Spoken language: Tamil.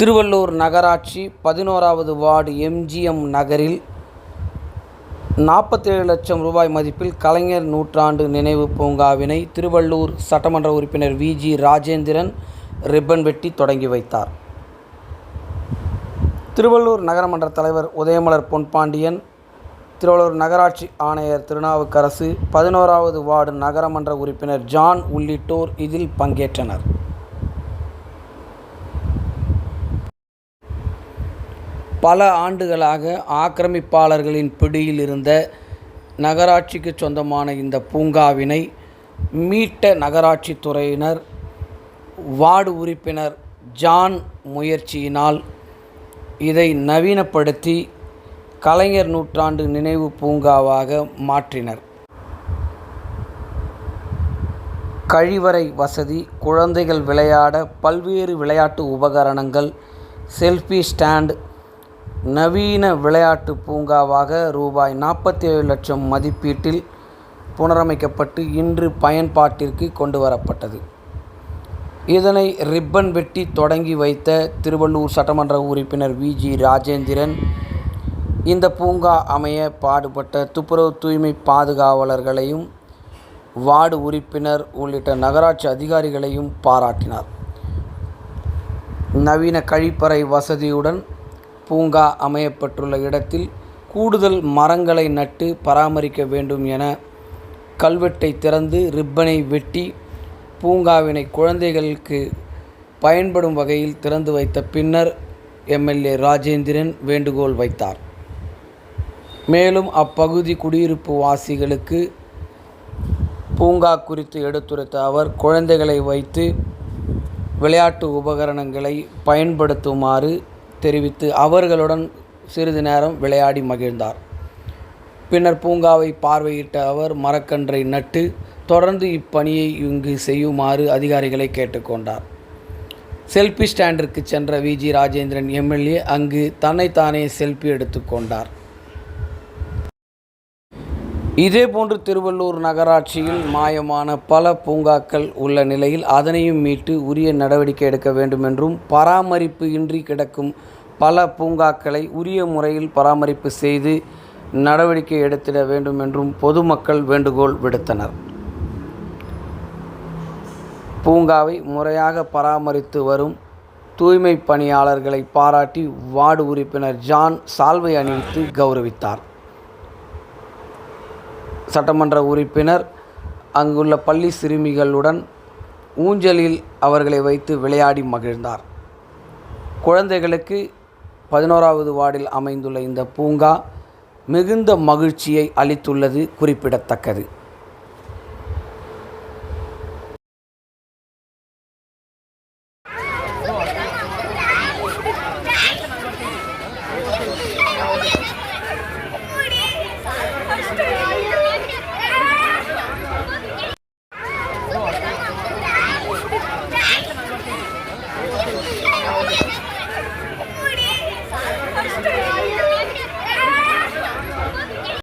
திருவள்ளூர் நகராட்சி பதினோராவது வார்டு எம்ஜிஎம் நகரில் நாற்பத்தேழு லட்சம் ரூபாய் மதிப்பில் கலைஞர் நூற்றாண்டு நினைவு பூங்காவினை திருவள்ளூர் சட்டமன்ற உறுப்பினர் விஜி ராஜேந்திரன் ரிப்பன் வெட்டி தொடங்கி வைத்தார். திருவள்ளூர் நகரமன்ற தலைவர் உதயமலர் பொன்பாண்டியன் திருவள்ளூர் நகராட்சி ஆணையர் திருநாவுக்கரசு பதினோராவது வார்டு நகரமன்ற உறுப்பினர் ஜான் உள்ளிட்டோர் இதில் பங்கேற்றனர். பல ஆண்டுகளாக ஆக்கிரமிப்பாளர்களின் பிடியில் இருந்த நகராட்சிக்கு சொந்தமான இந்த பூங்காவினை மீட்ட நகராட்சி துறையினர் வார்டு உறுப்பினர் ஜான் முயற்சியினால் இதை நவீனப்படுத்தி கலைஞர் நூற்றாண்டு நினைவு பூங்காவாக மாற்றினர். கழிவறை வசதி குழந்தைகள் விளையாட பல்வேறு விளையாட்டு உபகரணங்கள் செல்ஃபி ஸ்டாண்ட் நவீன விளையாட்டு பூங்காவாக ரூபாய் நாற்பத்தி ஏழு லட்சம் மதிப்பீட்டில் புனரமைக்கப்பட்டு இன்று பயன்பாட்டிற்கு கொண்டு வரப்பட்டது. இதனை ரிப்பன் வெட்டி தொடங்கி வைத்த திருவள்ளூர் சட்டமன்ற உறுப்பினர் விஜி ராஜேந்திரன் இந்த பூங்கா அமைய பாடுபட்ட துப்புரவு தூய்மை பாதுகாவலர்களையும் வார்டு உறுப்பினர் உள்ளிட்ட நகராட்சி அதிகாரிகளையும் பாராட்டினார். நவீன கழிப்பறை வசதியுடன் பூங்கா அமையப்பட்டுள்ள இடத்தில் கூடுதல் மரங்களை நட்டு பராமரிக்க வேண்டும் என கல்வெட்டை திறந்து ரிப்பனை வெட்டி பூங்காவினை குழந்தைகளுக்கு பயன்படும் வகையில் திறந்து வைத்த பின்னர் எம்எல்ஏ ராஜேந்திரன் வேண்டுகோள் வைத்தார். மேலும் அப்பகுதி குடியிருப்பு வாசிகளுக்கு பூங்கா குறித்து எடுத்துரைத்த அவர் குழந்தைகளை வைத்து விளையாட்டு உபகரணங்களை பயன்படுத்துமாறு தெரிவித்து அவர்களுடன் சிறிது நேரம் விளையாடி மகிழ்ந்தார். பின்னர் பூங்காவை பார்வையிட்ட அவர் மரக்கன்றை நட்டு தொடர்ந்து இப்பணியை இங்கு செய்யுமாறு அதிகாரிகளை கேட்டுக்கொண்டார். செல்ஃபி ஸ்டாண்டிற்கு சென்ற விஜி ராஜேந்திரன் எம்எல்ஏ அங்கு தன்னைத்தானே செல்ஃபி எடுத்துக்கொண்டார். இதேபோன்று திருவள்ளூர் நகராட்சியில் மாயமான பல பூங்காக்கள் உள்ள நிலையில் அதனையும் மீட்டு உரிய நடவடிக்கை எடுக்க வேண்டும் என்றும் பராமரிப்பு இன்றி கிடக்கும் பல பூங்காக்களை உரிய முறையில் பராமரிப்பு செய்து நடவடிக்கை எடுத்திட வேண்டும் என்றும் பொதுமக்கள் வேண்டுகோள் விடுத்தனர். பூங்காவை முறையாக பராமரித்து வரும் தூய்மை பணியாளர்களை பாராட்டி வார்டு உறுப்பினர் ஜான் சால்வை அணிவித்து கௌரவித்தார். சட்டமன்ற உறுப்பினர் அங்குள்ள பள்ளி சிறுமிகளுடன் ஊஞ்சலில் அவர்களை வைத்து விளையாடி மகிழ்ந்தார். குழந்தைகளுக்கு பதினோராவது வார்டில் அமைந்துள்ள இந்த பூங்கா மிகுந்த மகிழ்ச்சியை அளித்துள்ளது குறிப்பிடத்தக்கது.